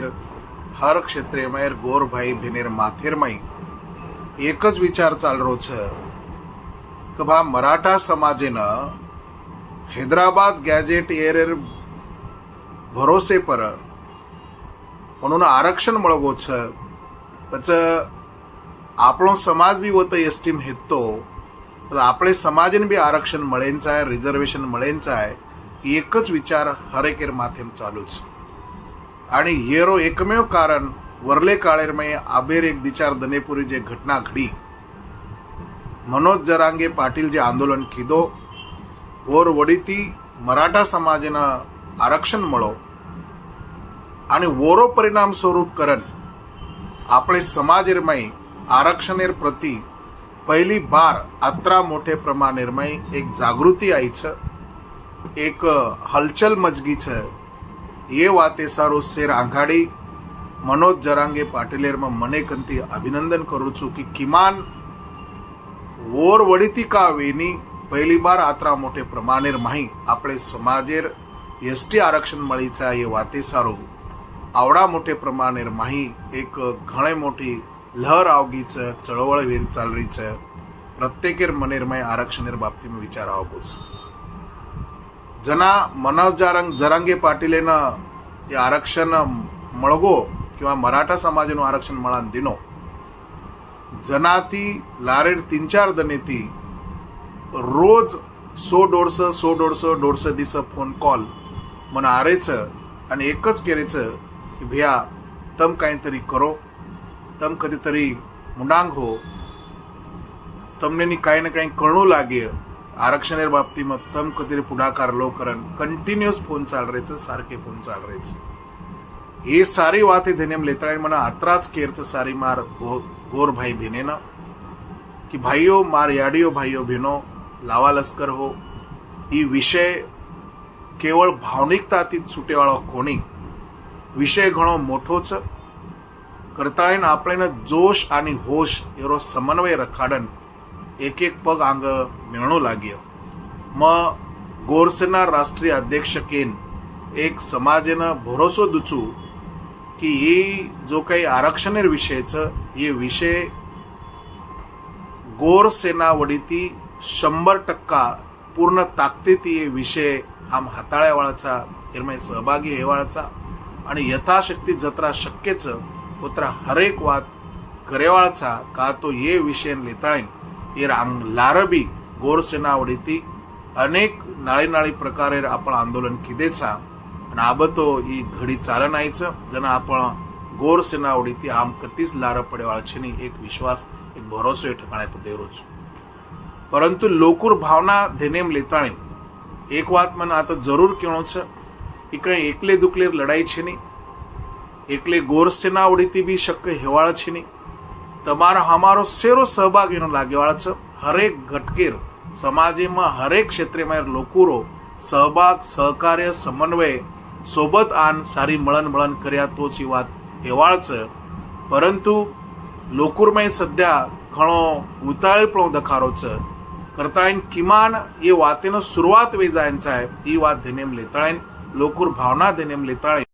મેર હર गोर भाई ગોરભાઈ माथेर માથેરમાંય एकच विचार વિચાર ચાલરો છે કે ભા મરાઠા સમાજેના हैदराबाद गॅजेट एर भरोसे पर म्हणून आरक्षण छ पच आपलो समाज भी वत एस्टीम हेतो आपले समाजाने भी आरक्षण रिजर्वेशन रिझर्वेशन मळेंचाय एकच विचार हरेकेर माथेम चालूच. आणि येरो एकमेव कारण वरले काळेरमय आबेर एक दिचार दनेपुरी जे घटना घडी. मनोज जरांगे पाटील जे आंदोलन खिदो ओर वडीती मराठा समाजनं आरक्षण मळो आणि वोरो परिणाम स्वरूप करण आपले समाज निर्मयी आरक्षणेर प्रती पहिली बार अत्रा मोठे प्रमाण निर्मय एक जागृती आईच एक हलचल मजगी એ વાતે સારો શેર આંઘાડી મનોજ જરાંગે પાટીલેરમાં મને કંતી અભિનંદન કરું છું કે કિમાન વોર વડિતિકા વેની પહેલી બાર આત્રા મોટે પ્રમાણેર માહી આપણે સમાજેર એસટી આરક્ષણ મળી છે એ વાતે સારું આવડા મોટે પ્રમાણેર માહી એક ઘણે મોટી લહર આવગી છે ચળવળ વેર ચાલરી છે પ્રત્યેકેર મનેરમય આરક્ષણેર બાબતીમાં વિચાર આવવો છું जना मनोज जारंग जरांगे પાટીલેના એ आरक्षण मळगो किंवा मराठा समाजानं आरक्षण मळान दिनो. जनाती लारेड तीन चार દનેતી रोज सो डोडस सो डोडस डोडस दिस फोन कॉल मन आरेच आणि एकच केरेच की भैया तम काहीतरी करो तम कधीतरी मुंडांग हो तमने काही ना काही कळू लागे आरक्षणेर बाबतींत तमकतीर पुढाकार लोकरण कंटिन्युअस फोन चाल सारखे फोन चाल हे सारी वाते धेनेम में लेता आत्राच केरचं सारी मार गोर भाई भिने ना. की भाईओ मार याडिओ भाईओ भिनो लावा लस्कर हो. ही विषय केवळ भावनिकता ती सुटेवाळा कोणी. विषय घणो मोठोच. કરતા એને जोश आणि होश હોશ समन्वय रखाडन. એક એક પગ આંગ મેળણો લાગ્યો म गोरसेना राष्ट्रीय अध्यक्ष केन एक समाजेनं भरोसो दुचू की ही जो काही आरक्षणेर विषयचं हे विषय गोर सेना वडीती शंभर टक्का पूर्ण ताकदीती हे विषय आम हाताळ्यावाळाचा निर्मय सहभागी हेवाळाचा आणि यथाशक्ती जत्रा शक्यच उतरा हरेक वाद करेवाळाचा का तो ये विषय लेताळीन एर लारबी गोर सेना वडीती अनेक नाळी नाळी प्रकारे आपण आंदोलन किदेचा आणि आबतो ही घडी चालन आयचं ज्यांना आपण गोर सेना वडीती आम कतीच लार पडेवाळची एक विश्वास एक भरोसो या ठिकाणी परंतु लोकूर भावना धेनेम लेताळी एक बात मन आता जरूर किणोच की काही एकले दुखले लढायचे नाही एकले गोर सेना वडीती बी शक्य हिवाळची नाही તમારો અમારો સેરો સહભાગ એનો લાગેવાળ છે હરેક ઘટકેર સમાજમાં હરેક ક્ષેત્રેમાં લોકોરો સહભાગ સહકાર્ય સમન્વય સોબત આન સારી મળન મળન કર્યા તો જ એ વાત હેવાળ છે પરંતુ લોકોરમાં સદ્યા ઘણો ઉતાળીપણો દખારો છે કરતાં કિમાન એ વાતેનો શરૂઆત વેજાયન છે એ વાત ધેનેમ લેતાળેન લોકોર ભાવના ધેનેમ લેતાળે